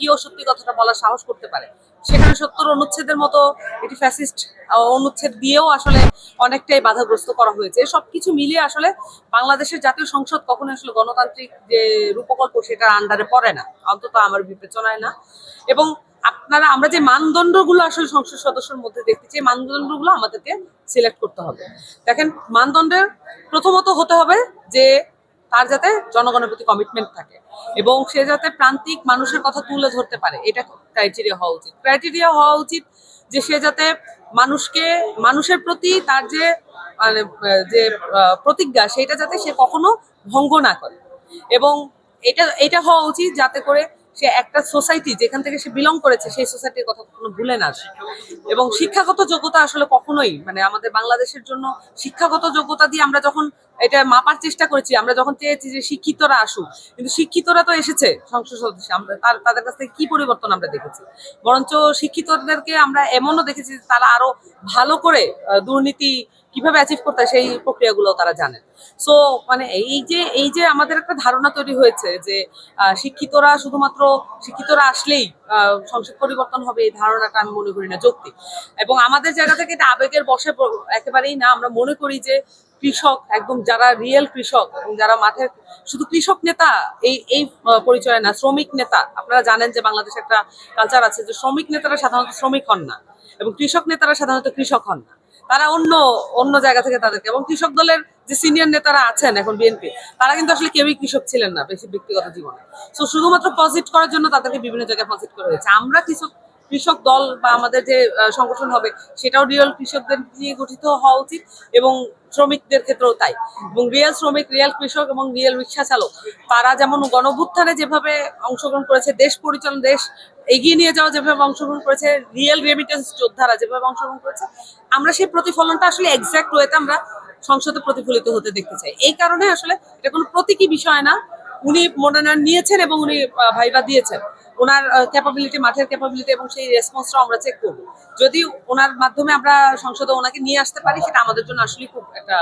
গিয়েও সত্যি কথাটা বলার সাহস করতে পারে। সেখানে সত্তর অনুচ্ছেদের মতো এটি ফ্যাসিস্ট অনুচ্ছেদ দিয়েও আসলে অনেকটাই বাধাগ্রস্ত করা হয়েছে। সবকিছু মিলিয়ে আসলে বাংলাদেশের জাতীয় সংসদ কখনো আসলে গণতান্ত্রিক যে রূপকল্প সেটার আন্ডারে পড়ে না। অন্তত আমার বিবেচনায় না। এবং আপনারা, আমরা যে মানদণ্ডগুলো আসলে সংসদ সদস্যের মধ্যে দেখতে চাই, মানদণ্ডগুলো আমাদেরকে সিলেক্ট করতে হবে। দেখেন, মানদণ্ডের প্রথমত হতে হবে যে তার যাতে জনগণের প্রতি কমিটমেন্ট থাকে এবং সে যাতে প্রান্তিক মানুষের কথা তুলে ধরতে পারে, এটা ক্রাইটেরিয়া হওয়া উচিত। ক্রাইটেরিয়া হওয়া উচিত যে সে যাতে মানুষকে, মানুষের প্রতি তার যে মানে যে প্রতিজ্ঞা সেটা যাতে সে কখনো ভঙ্গ না করে। এবং এটা এটা হওয়া উচিত যাতে করে সে একটা সোসাইটি যেখান থেকে সে বিলং করেছে, সেই সোসাইটির কথা কখনো ভুলে না আসে এবং শিক্ষাগত যোগ্যতা আসলে কখনোই মানে আমাদের বাংলাদেশের জন্য শিক্ষাগত যোগ্যতা দিয়ে আমরা যখন এটা মাপার চেষ্টা করেছি। আমরা যখন চেয়েছি যে শিক্ষিতরা আসুক, কিন্তু শিক্ষিতরা তো এসেছে সংসদ সদস্য। আমরা তাদের কাছ থেকে কি পরিবর্তন আমরা দেখেছি? বরঞ্চ শিক্ষিতদেরকে আমরা এমনও দেখেছি যে তারা আরও ভালো করে দুর্নীতি কীভাবে অ্যাচিভ করতে সেই প্রক্রিয়াগুলো তারা জানেন সো মানে এই যে এই যে আমাদের একটা ধারণা তৈরি হয়েছে যে শিক্ষিতরা শুধুমাত্র শিক্ষিতরা আসলেই সংসদ পরিবর্তন হবে এই ধারণাটা আমি মনে করি না, যৌক্তিক। এবং আমাদের জায়গা থেকে এটা আবেগের বসে একেবারেই না, আমরা মনে করি যে কৃষক একদম যারা রিয়েল কৃষক এবং যারা মাঠে শুধু কৃষক নেতা, এই এই পরিচয় না, শ্রমিক নেতা। আপনারা জানেন যে বাংলাদেশে একটা কালচার আছে যে শ্রমিক নেতারা সাধারণত শ্রমিক হন না এবং কৃষক নেতারা সাধারণত কৃষক হন না। তারা অন্য অন্য জায়গা থেকে তাদেরকে, এবং কৃষক দলের যে সিনিয়র নেতারা আছেন এখন বিএনপি তারা কিন্তু আসলে কেউই কৃষক ছিলেন না বেশি ব্যক্তিগত জীবনে। তো শুধুমাত্র পজিট করার জন্য তাদেরকে বিভিন্ন জায়গায় পজিট করা হয়েছে। আমরা কৃষক কৃষক দল বা আমাদের যে সংগঠন হবে, সেটাও রিয়েল কৃষকদের নিয়ে গঠিত হওয়া উচিত এবং শ্রমিকদের ক্ষেত্রেও তাই। এবং রিয়েল শ্রমিক, রিয়েল কৃষক এবং রিয়েল রিক্সা চালক, তারা যেমন গণভুত্থানে যেভাবে অংশগ্রহণ করেছে, দেশ পরিচালন, দেশ এগিয়ে নিয়ে যাওয়া যেভাবে অংশগ্রহণ করেছে, রিয়েল রেমিটেন্স যোদ্ধারা যেভাবে অংশগ্রহণ করেছে, আমরা সেই প্রতিফলনটা আসলে এক্সাক্ট ওয়েতে আমরা সংসদে প্রতিফলিত হতে দেখতে চাই। এই কারণে আসলে এটা কোনো প্রতীকী বিষয় না। উনি মনোনয়ন নিয়েছেন এবং উনি ভাইবা দিয়েছেন। ওনার ক্যাপাবিলিটি মাঠের ক্যাপাবিলিটি এবং সেই রেসপন্সটা আমরা চেক করব। যদি ওনার মাধ্যমে আমরা সংসদে ওনাকে নিয়ে আসতে পারি, সেটা আমাদের জন্য আসলে খুব একটা